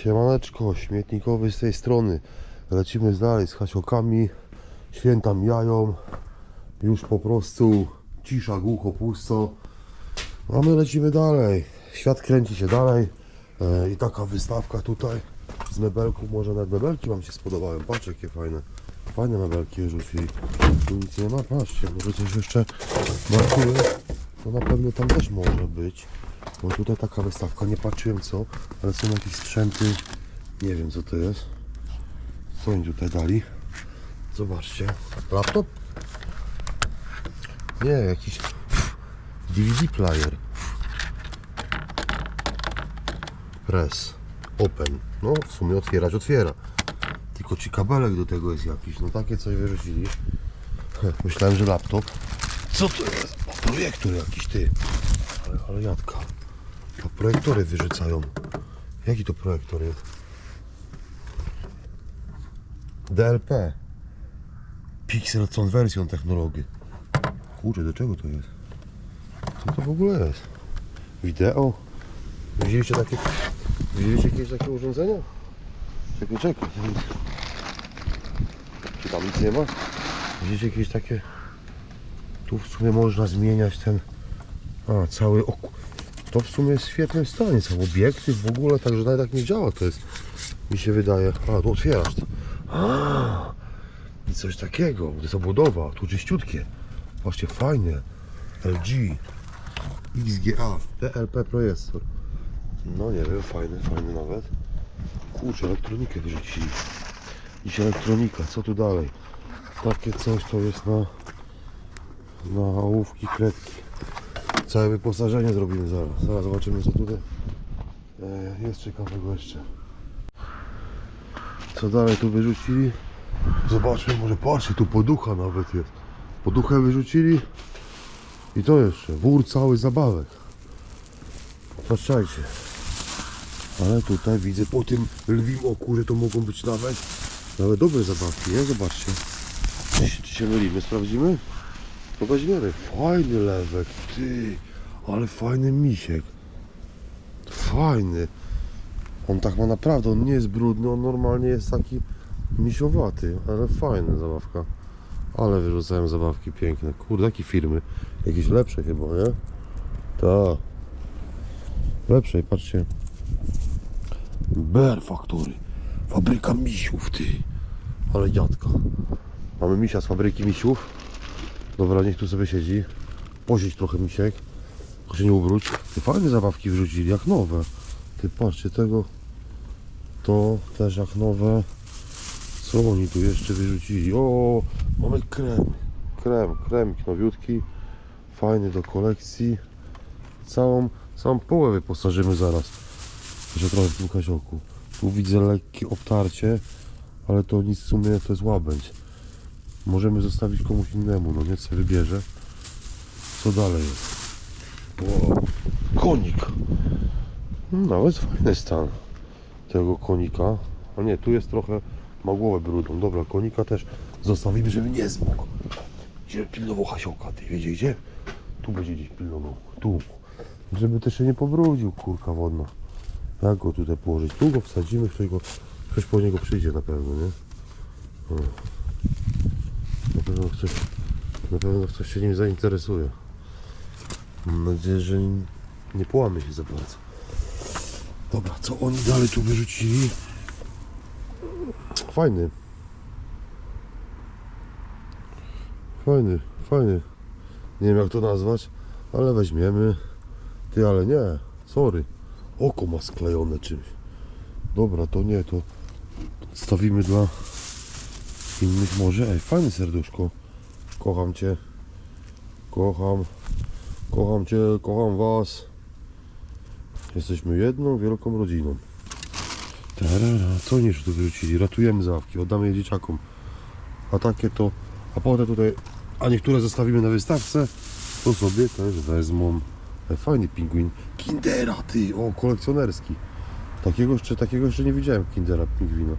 Siemaneczko, śmietnikowy z tej strony. Lecimy dalej z hasiokami. Święta mijają. Już po prostu cisza, głucho, pusto. A my lecimy dalej. Świat kręci się dalej. E, I taka wystawka tutaj z mebelków. Może nawet mebelki Wam się spodobają. Patrz jakie fajne. Fajne mebelki rzucili. Tu nic nie ma. Patrzcie, może coś jeszcze brakuje. To na pewno tam też może być. Bo tutaj taka wystawka, nie patrzyłem co, ale są jakieś sprzęty, nie wiem co to jest. Co oni tutaj dali? Zobaczcie. Laptop? Nie, jakiś DVD player. Press. Open. No, w sumie otwierać otwiera. Tylko ci kabelek do tego jest jakiś. No takie coś wyrzucili. Myślałem, że laptop. Co to jest? Projektor jakiś ty. Ale, ale jadka. Projektory wyrzucają. Jaki to projektor jest? DLP. Pixel Conversion technologii. Kurczę, do czego to jest? Co to w ogóle jest? Wideo? Widzieliście takie... Widzieliście jakieś takie urządzenia? Czekaj, czekaj. Czy tam nic nie ma? Widzicie jakieś takie... Tu w sumie można zmieniać ten... A, cały... O, to w sumie jest w świetnym stanie, są obiekty w ogóle, także nawet tak nie działa to jest, mi się wydaje. A, tu otwierasz. A, i coś takiego, to jest obudowa, tu czyściutkie. Patrzcie, fajne. LG, XGA, DLP projektor. No nie wiem, fajny, fajny nawet. Kurczę, elektronikę wyrzucili. Dziś elektronika, co tu dalej? Takie coś to jest na, na ołówki, kredki. Całe wyposażenie zrobimy zaraz. Zaraz zobaczymy co tutaj e, jest ciekawego jeszcze. Co dalej tu wyrzucili? Zobaczmy, może patrzcie, tu poducha nawet jest. Poduchę wyrzucili i to jeszcze, wór cały zabawek. Patrzajcie. Ale tutaj widzę po tym lwim oku, że to mogą być nawet nawet dobre zabawki, nie? Zobaczcie. Czy, się- czy się mylimy? Sprawdzimy? Weźmiemy. Fajny lewek, ty. Ale fajny misiek. Fajny. On tak ma naprawdę, on nie jest brudny, on normalnie jest taki misiowaty, ale fajny zabawka. Ale wyrzucałem zabawki piękne. Kurde, jakie firmy? Jakieś lepsze chyba, nie? Tak. Lepszej, patrzcie. Bear Factory. Fabryka misiów, ty. Ale dziadka. Mamy misia z fabryki misiów. Dobra, niech tu sobie siedzi. Posiedź trochę misiek. Tylko się nie ubróć. Ty fajne zabawki wrzucili, jak nowe. Ty patrzcie tego. To też jak nowe. Co oni tu jeszcze wyrzucili? O, mamy krem. Krem, kremik nowiutki. Fajny do kolekcji. Całą, całą połę wyposażymy zaraz. Jeszcze trochę w tym kasioku. Tu widzę lekkie obtarcie, ale to nic w sumie to jest łabędź. Możemy zostawić komuś innemu, no nie co wybierze. Co dalej jest? Konik. No, Nawet fajny stan tego konika. A nie, tu jest trochę, ma głowę brudną. Dobra, konika też zostawimy, żeby nie zmógł. Gdzie pilnował Hasioka, ty wiecie gdzie? Tu będzie gdzieś pilnował. Tu. Żeby też się nie pobrudził, kurka wodna. Jak go tutaj położyć? Tu go wsadzimy, ktoś, go, ktoś po niego przyjdzie na pewno, nie? O. Na pewno ktoś, na pewno ktoś się nim zainteresuje. Mam nadzieję, że nie połamy się za bardzo. Dobra, co oni dalej tu wyrzucili? Fajny. Fajny, fajny. Nie wiem jak to nazwać, ale weźmiemy. Ty, ale nie, sorry. Oko ma sklejone czymś. Dobra, to nie, to stawimy dla innych może. Ej, fajne serduszko. Kocham Cię. Kocham. Kocham Cię, kocham Was. Jesteśmy jedną wielką rodziną. Tarara, co oni jeszcze tu wyrzucili? Ratujemy zawki, oddamy je dzieciakom. A takie to, a potem tutaj, a niektóre zostawimy na wystawce, to sobie też wezmą. E, Fajny pingwin. Kindera, ty, o, kolekcjonerski. Takiego jeszcze, takiego jeszcze nie widziałem Kindera pingwina.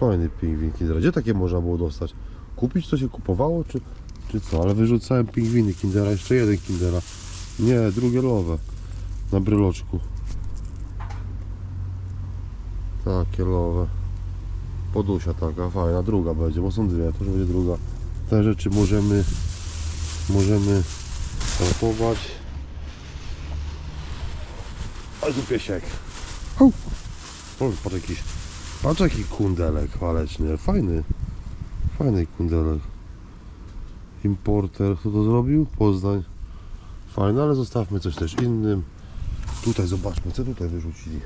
Fajny pingwin Kindera. Gdzie takie można było dostać? Kupić to się kupowało, czy, czy co? Ale wyrzucałem pingwiny Kindera, jeszcze jeden Kindera. Nie, drugie lowe. Na bryloczku. Takie lowe. Podusia taka fajna, druga będzie, bo są dwie, to będzie druga. Te rzeczy możemy możemy kupować. Ale tu piesiek. Au. O, patrz jakiś, patrz jaki kundelek waleczny, fajny. Fajny kundelek. Importer, kto to zrobił? Poznań. Fajne, ale zostawmy coś też innym. Tutaj zobaczmy, co tutaj wyrzucili.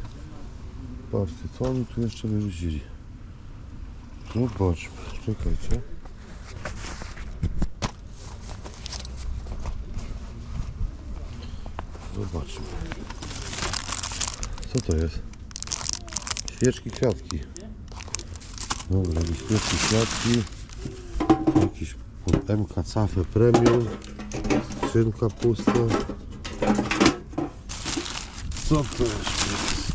Patrzcie, co oni tu jeszcze wyrzucili. Zobaczmy, czekajcie. Zobaczmy. Co to jest? Świeczki, kwiatki. Dobra, świeczki, kwiatki. Jakiś pod MK Cafe Premium. Skrzynka pusta. Co to jest?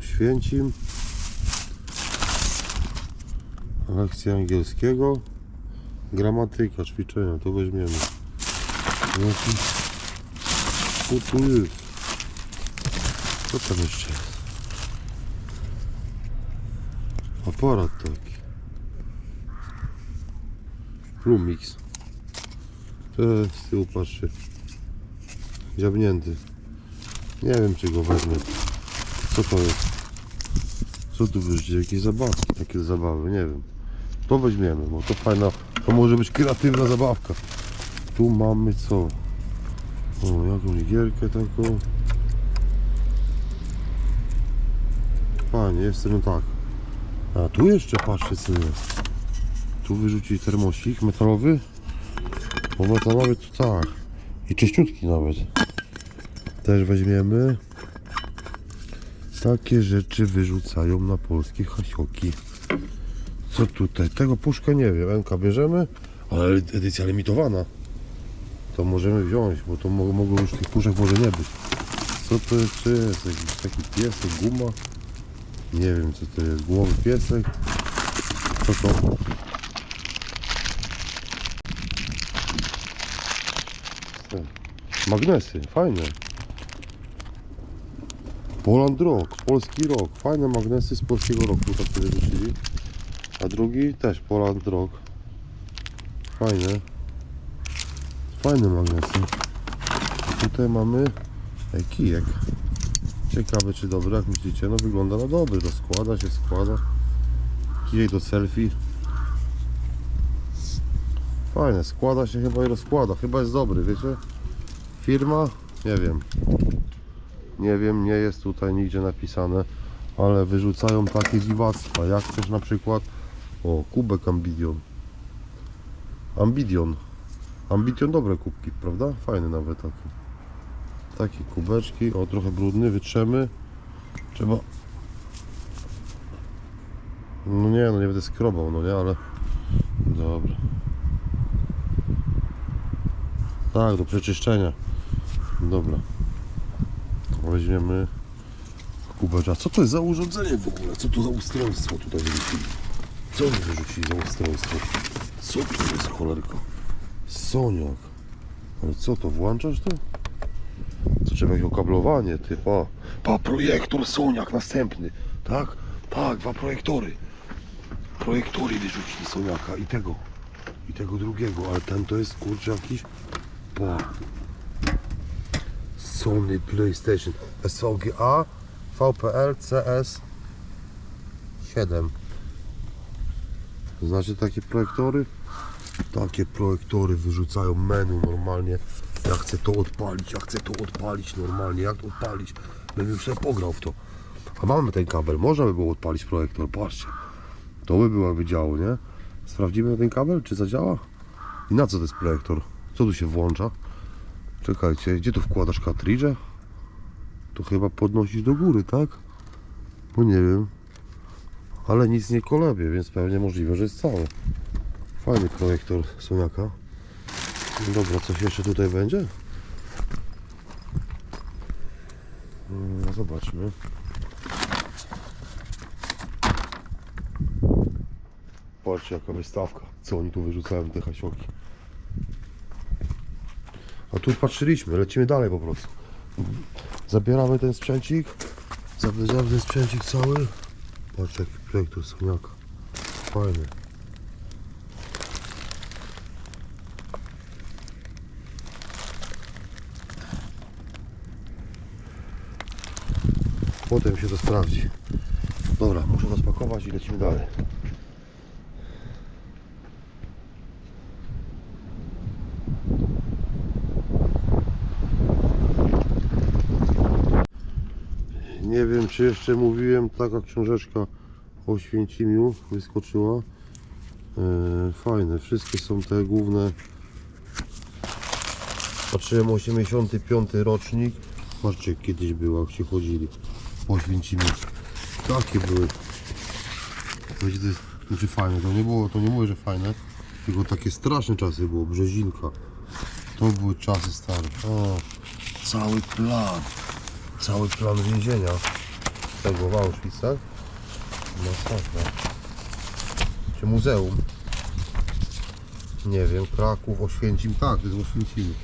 Święcim. Lekcja angielskiego. Gramatyka, ćwiczenia, to weźmiemy. Jakiś... Co tu jest? Co tam jeszcze jest? Aparat taki. Lumix. To z tyłu patrzy. Dziabnięty. Nie wiem czy go wezmę. Co to jest? Co tu wyjdzie? Jakieś zabawki, takie zabawy, nie wiem. To weźmiemy, bo to fajna, to może być kreatywna zabawka. Tu mamy co? O, jakąś gierkę taką. Fajnie, jest no tak. A tu jeszcze patrzcie co jest. Tu wyrzucili termosik metalowy. Bo metalowy to tak. I czyściutki nawet. Też weźmiemy. Takie rzeczy wyrzucają na polskie hasioki. Co tutaj? Tego puszka nie wiem. MK bierzemy, ale edycja limitowana. To możemy wziąć, bo to mo- mogło już tych puszek może nie być. Co to jeszcze jest? Jakiś taki piesek, guma? Nie wiem co to jest. Głowy piesek? Co to? Magnesy, fajne. Poland Rock, polski rock. Fajne magnesy z polskiego roku tak sobie wyrzucili. A drugi też Poland Rock. Fajne. Fajne magnesy. I tutaj mamy e, kijek. Ciekawe czy dobry, jak myślicie? No wygląda na dobry, rozkłada się, składa. Kijek do selfie. Fajne, składa się chyba i rozkłada. Chyba jest dobry, wiecie? Firma? Nie wiem. Nie wiem, nie jest tutaj nigdzie napisane, ale wyrzucają takie dziwactwa, jak też na przykład o, kubek Ambidion. Ambidion. Ambidion dobre kubki, prawda? Fajny nawet taki. Takie kubeczki, o trochę brudny, wytrzemy. Trzeba... No nie, no nie będę skrobał, no nie, ale... Dobra. Tak, do przeczyszczenia. Dobra. Weźmiemy kubeczka. Co to jest za urządzenie w ogóle? Co to za ustrojstwo tutaj wyrzucili? Co oni wyrzucili za ustrojstwo? Co to jest cholerko? Soniak. Ale co to, włączasz to? Trzeba jakieś okablowanie, ty. O, pa, projektor Soniak następny. Tak? Tak, dwa projektory. Projektory wyrzucili Soniaka i tego. I tego drugiego, ale ten to jest kurczę jakiś. Pa. Sony PlayStation SVGA VPL CS 7 Znacie takie projektory? Takie projektory wyrzucają menu normalnie Ja chcę to odpalić, ja chcę to odpalić normalnie Jak to odpalić? Bym już sobie pograł w to A mamy ten kabel, można by było odpalić projektor Patrzcie To by było jakby działo, nie? Sprawdzimy ten kabel, czy zadziała? I na co to jest projektor? Co tu się włącza? Czekajcie, gdzie tu wkładasz kartridże? To chyba podnosisz do góry, tak? Bo nie wiem. Ale nic nie kolebie, więc pewnie możliwe, że jest cały. Fajny projektor Soniaka. Dobra, coś jeszcze tutaj będzie? Mm, Zobaczmy. Patrzcie jaka wystawka. Co oni tu wyrzucają te hasioki. A tu patrzyliśmy, lecimy dalej po prostu. Zabieramy ten sprzęcik, Dawny, dawny sprzęcik cały. Patrz jaki projekt soniaka. Fajny. Potem się to sprawdzi. Dobra, muszę to spakować i lecimy dalej. Nie wiem czy jeszcze mówiłem, taka książeczka o Święcimiu wyskoczyła. E, fajne, wszystkie są te główne. Patrzyłem 85 rocznik. Patrzcie kiedyś było, jak się chodzili po Święcimiu. Takie były. Wiecie, to jest znaczy fajne, to nie było, to nie mówię, że fajne, tylko takie straszne czasy było, brzezinka. To były czasy stare. O, cały plan. Cały plan więzienia. Tego w Auschwitz, tak? Masakra. Czy muzeum? Nie wiem, Kraków, Oświęcim, tak, to jest Oświęcim.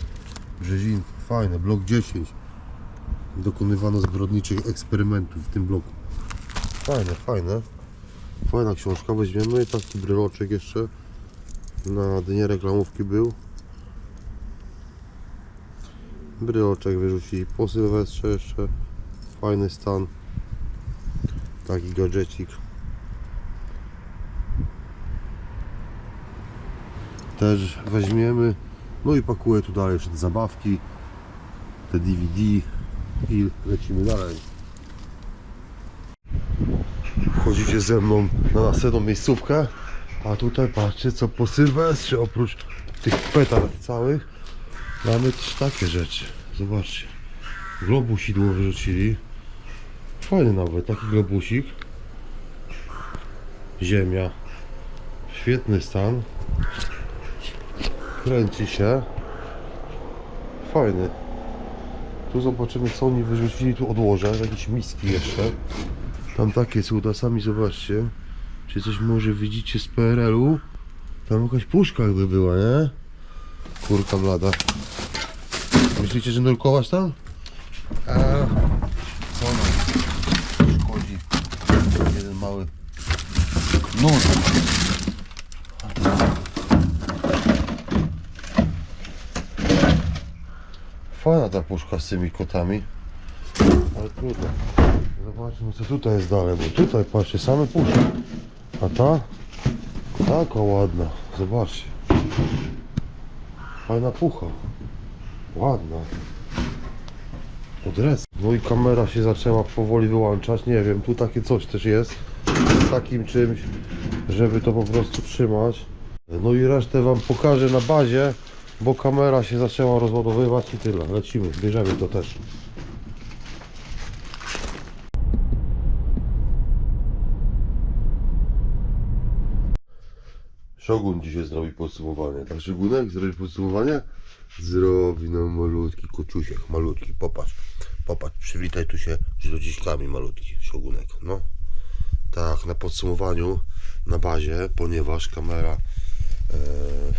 Brzezinka, fajne, blok 10. Dokonywano zbrodniczych eksperymentów w tym bloku. Fajne, fajne. Fajna książka, weźmiemy taki bryloczek jeszcze. Na dnie reklamówki był. Bryloczek wyrzucili po Sylwestrze jeszcze. Fajny stan. Taki gadżecik. Też weźmiemy. No i pakuję tu dalej jeszcze te zabawki. Te DVD. I lecimy dalej. Wchodzicie ze mną na następną miejscówkę. A tutaj patrzcie co po Sylwestrze oprócz tych petard całych mamy też takie rzeczy. Zobaczcie. Globusidło wyrzucili. Fajny nawet, taki globusik. Ziemia. Świetny stan. Kręci się. Fajny. Tu zobaczymy co oni wyrzucili. Tu odłożę. Jakieś miski jeszcze. Tam takie cuda. Sami zobaczcie. Czy coś może widzicie z PRL-u? Tam jakaś puszka jakby była, nie? Kurka blada. Myślicie, że nurkować tam? Eee, co nam szkodzi? Jeden mały nur. Puszka z tymi kotami. Ale trudno. Zobaczmy co tutaj jest dalej, bo tutaj patrzcie, same puszki. A ta? Taka ładna. Zobaczcie. Fajna pucha. Ładna. Odres. No i kamera się zaczęła powoli wyłączać. Nie wiem, tu takie coś też jest. Z takim czymś, żeby to po prostu trzymać. No i resztę wam pokażę na bazie, bo kamera się zaczęła rozładowywać i tyle. Lecimy, bierzemy to też. Szogun dzisiaj zrobi podsumowanie. Tak, Szogunek zrobi podsumowanie? Zrobi no malutki koczusiek, malutki, popatrz. Popatrz, przywitaj tu się z ludziskami malutki, Szogunek, no. Tak, na podsumowaniu, na bazie, ponieważ kamera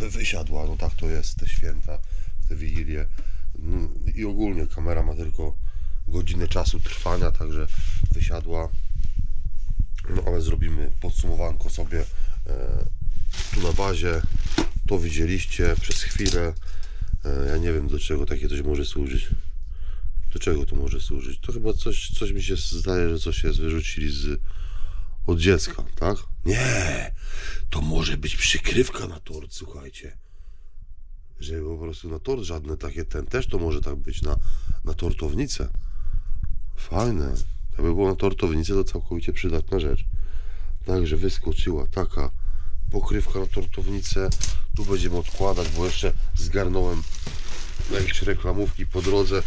wysiadła, no tak to jest, te święta, te wigilie. Mm, I ogólnie kamera ma tylko godzinę czasu trwania, także wysiadła. No ale zrobimy podsumowanko sobie e, tu na bazie. To widzieliście przez chwilę. E, Ja nie wiem do czego takie coś może służyć. Do czego to może służyć? To chyba coś, coś mi się zdaje, że coś jest wyrzucili z, od dziecka, tak? Nie! To może być przykrywka na tort, słuchajcie. Żeby po prostu na tort żadne takie ten też to może tak być na, na tortownicę. Fajne. Jakby było na tortownicę, to całkowicie przydatna rzecz. Także wyskoczyła taka pokrywka na tortownicę. Tu będziemy odkładać, bo jeszcze zgarnąłem jakieś reklamówki po drodze.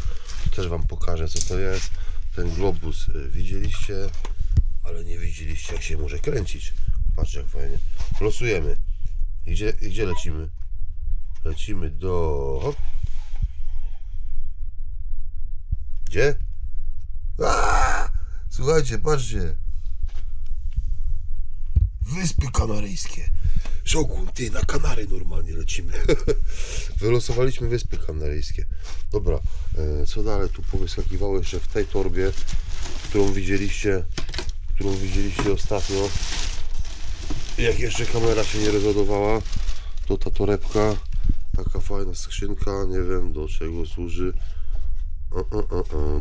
Też Wam pokażę co to jest. Ten globus y, widzieliście, ale nie widzieliście jak się może kręcić. Patrzcie jak fajnie. Losujemy. I Gdzie, i gdzie lecimy? Lecimy do... Hop. Gdzie? Słuchajcie, patrzcie. Wyspy Kanaryjskie. Szogun, ty, na Kanary normalnie lecimy. Wylosowaliśmy Wyspy Kanaryjskie. Dobra, e, co dalej tu powyskakiwało jeszcze w tej torbie, którą widzieliście, którą widzieliście ostatnio. Jak jeszcze kamera się nie rozładowała, to ta torebka, taka fajna skrzynka, nie wiem do czego służy.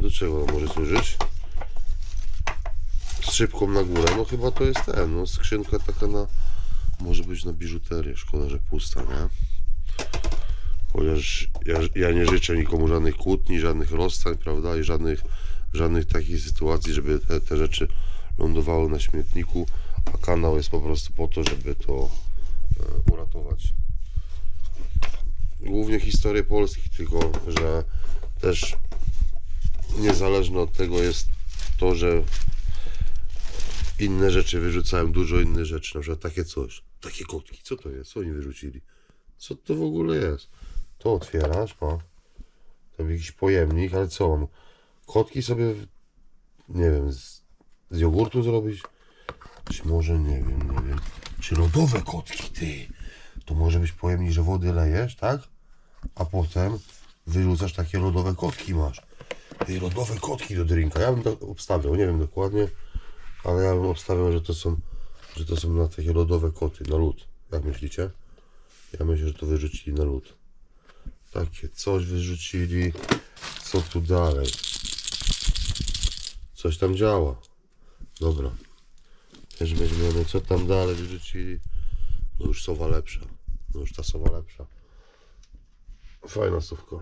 Do czego ona może służyć? Z szybką na górę, no chyba to jest ten, no skrzynka taka na, może być na biżuterię, szkoda, że pusta, nie? Chociaż ja, ja nie życzę nikomu żadnych kłótni, żadnych rozstań, prawda, i żadnych, żadnych takich sytuacji, żeby te, te rzeczy lądowały na śmietniku, a kanał jest po prostu po to, żeby to e, uratować. Głównie historie polskich, tylko że też niezależne od tego jest to, że inne rzeczy wyrzucałem, dużo innych rzeczy, na przykład takie coś, takie kotki, co to jest, co oni wyrzucili, co to w ogóle jest, to otwierasz, ma, tam jakiś pojemnik, ale co mam, kotki sobie, nie wiem, z jogurtu zrobić, czy może, nie wiem, nie wiem, czy lodowe kotki, ty, to może być pojemnik, że wody lejesz, tak, a potem wyrzucasz takie lodowe kotki masz, ty, lodowe kotki do drinka, ja bym tak obstawiał, nie wiem dokładnie, ale ja bym obstawiał, że to są, że to są na takie lodowe koty, na lód. Jak myślicie? Ja myślę, że to wyrzucili na lód. Takie coś wyrzucili. Co tu dalej? Coś tam działa. Dobra. Też weźmiemy, co tam dalej wyrzucili. No już sowa lepsza. No już ta sowa lepsza. Fajna sówka.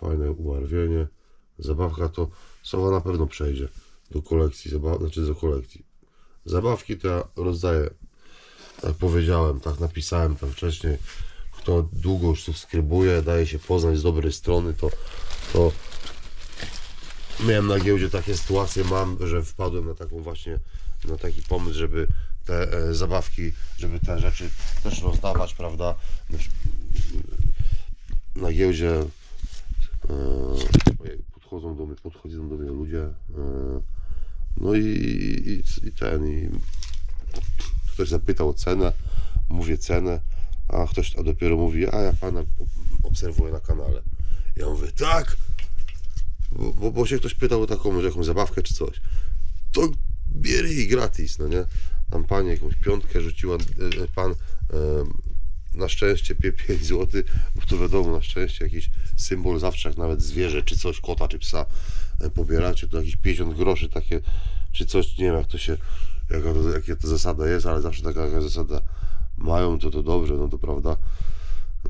Fajne ubarwienie. Zabawka to sowa na pewno przejdzie do kolekcji, zabaw, znaczy do kolekcji. Zabawki to ja rozdaję, tak powiedziałem, tak napisałem tam wcześniej. Kto długo już subskrybuje, daje się poznać z dobrej strony, to, to miałem na giełdzie takie sytuacje, mam, że wpadłem na taką właśnie, na taki pomysł, żeby te e, zabawki, żeby te rzeczy też rozdawać, prawda? Na giełdzie e, podchodzą do mnie, podchodzą do mnie ludzie. e, No i, i, i ten, i ktoś zapytał o cenę, mówię cenę, a ktoś a dopiero mówi, a ja pana obserwuję na kanale. Ja mówię, tak, bo, bo, się ktoś pytał o taką może jakąś zabawkę czy coś. To bierz jej gratis, no nie? Tam pani jakąś piątkę rzuciła, e, pan na szczęście 5 zł, bo to wiadomo, na szczęście jakiś symbol zawsze, jak nawet zwierzę, czy coś, kota, czy psa e, pobieracie, to jakieś 50 groszy takie, czy coś, nie wiem jak to się, jaka to, jakie to zasada jest, ale zawsze taka jaka zasada mają, to to dobrze, no to prawda.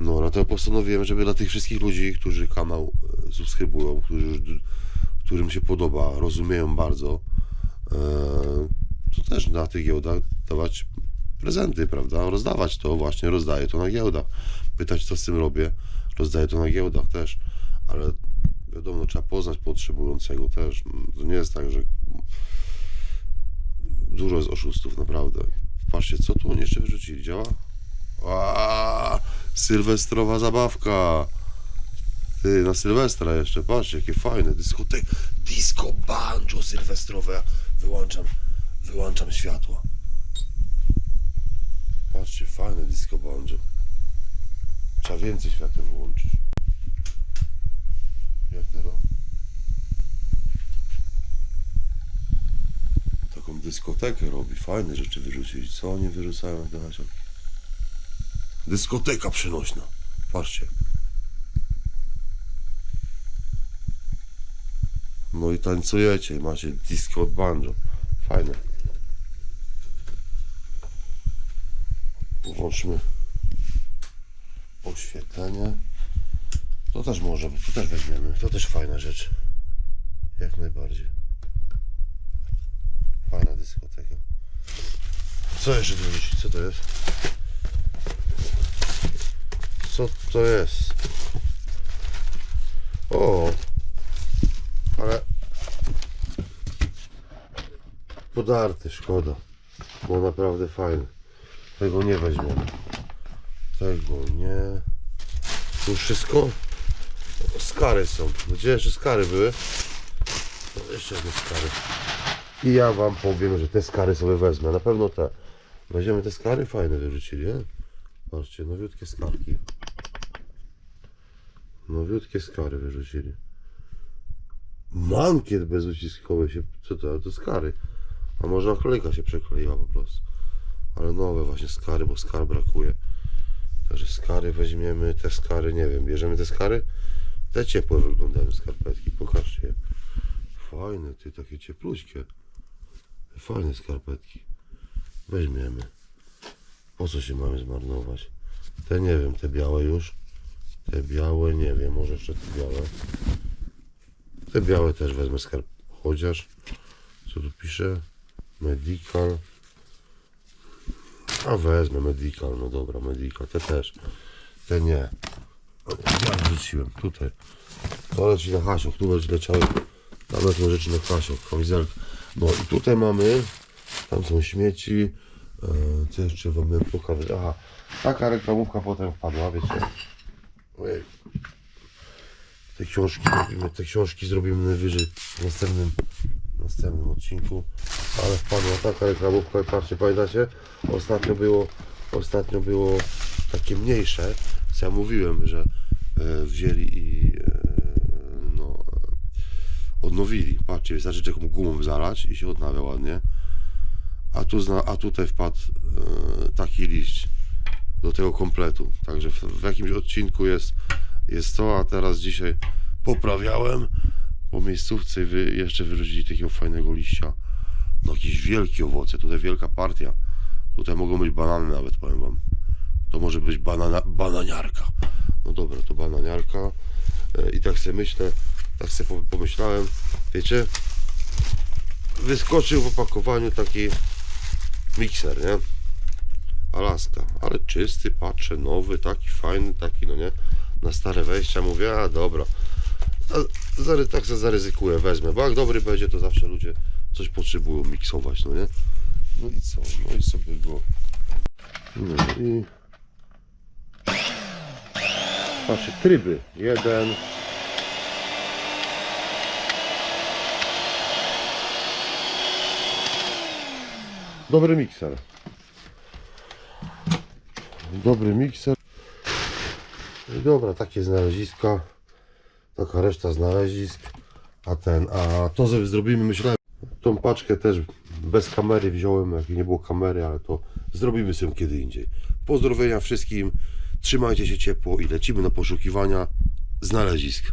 No, dlatego postanowiłem, żeby dla tych wszystkich ludzi, którzy kanał e, subskrybują, którzy, którym się podoba, rozumieją bardzo, e, to też na tych giełdach dawać prezenty, prawda? Rozdawać to właśnie, rozdaję to na giełdach. Pytać, co z tym robię, rozdaję to na giełdach też, ale wiadomo, trzeba poznać potrzebującego też. To nie jest tak, że dużo jest oszustów, naprawdę. Patrzcie, co tu oni jeszcze wyrzucili, działa? A, sylwestrowa zabawka. Ty, na Sylwestra jeszcze, patrzcie, jakie fajne, dyskotek, disco banjo sylwestrowe. Wyłączam, wyłączam światła. Patrzcie, fajne disco banjo. Trzeba więcej świateł wyłączyć. Jak teraz? Taką dyskotekę robi, fajne rzeczy wyrzucili. Co oni wyrzucają jak te hasioki? Dyskoteka przenośna. Patrzcie. No i tańcujecie, macie disco banjo. Fajne. Włączmy oświetlenie. To też może, to też weźmiemy. To też fajna rzecz. Jak najbardziej. Fajna dyskoteka. Co jeszcze wyrzucić? Co to jest? Co to jest? O! Ale... Podarty, szkoda. Bo naprawdę fajny. Tego nie weźmiemy. Tego nie. Tu wszystko? Skary są. Gdzie jeszcze skary były? No, jeszcze jakieś skary. I ja wam powiem, że te skary sobie wezmę. Na pewno te. Weźmiemy te skary, fajne wyrzucili, nie? Patrzcie, nowiutkie skarki. Nowiutkie skary wyrzucili. Mankiet bezuciskowy się, co to, to skary. A może naklejka się przekleiła po prostu. Ale nowe właśnie skary, bo skar brakuje. Także skary weźmiemy, te skary, nie wiem, bierzemy te skary? Te ciepłe wyglądają skarpetki, pokażcie je. Fajne, ty, takie ciepluśkie. Fajne skarpetki. Weźmiemy. Po co się mamy zmarnować? Te nie wiem, te białe już. Te białe nie wiem, może jeszcze te białe. Te białe też wezmę skarb. Chociaż, co tu pisze? Medical. A wezmę medical, no dobra, medical. Te też. Te nie. Ja wrzuciłem tutaj. To leci na hasiok, tu będzie leciały. Tam lecą rzeczy na hasiok, kamizelka. No i tutaj mamy, tam są śmieci. E, co jeszcze wam pokazać? Aha, taka reklamówka potem wpadła, wiecie. Te książki zrobimy, te książki zrobimy najwyżej w następnym, następnym odcinku. Ale wpadła taka reklamówka patrzcie, pamiętacie? Ostatnio było, ostatnio było takie mniejsze, co ja mówiłem, że e, wzięli i e, no, odnowili. Patrzcie, wystarczy taką gumą zalać i się odnawia ładnie. A, tu zna, a tutaj wpadł e, taki liść do tego kompletu. Także w, w jakimś odcinku jest, jest to, a teraz dzisiaj poprawiałem po miejscówce wy, jeszcze wyrzucili takiego fajnego liścia. No jakieś wielkie owoce, tutaj wielka partia. Tutaj mogą być banany nawet, powiem wam. To może być banana, bananiarka. No dobra, to bananiarka. E, I tak sobie myślę, tak sobie po- pomyślałem, wiecie, wyskoczył w opakowaniu taki mikser, nie? Alaska, ale czysty, patrzę, nowy, taki fajny, taki, no nie? Na stare wejścia mówię, a dobra. A zary, tak sobie zaryzykuję, wezmę, bo jak dobry będzie, to zawsze ludzie coś potrzebują miksować, no nie? No i co? No i sobie go. No i. Patrzcie, tryby. Jeden. Dobry mikser. Dobry mikser. I dobra, takie znaleziska. Taka reszta znalezisk. A ten, a to sobie zrobimy, myślałem. Tą paczkę też bez kamery wziąłem, jak nie było kamery, ale to zrobimy sobie kiedy indziej. Pozdrowienia wszystkim. Trzymajcie się ciepło i lecimy na poszukiwania znalezisk.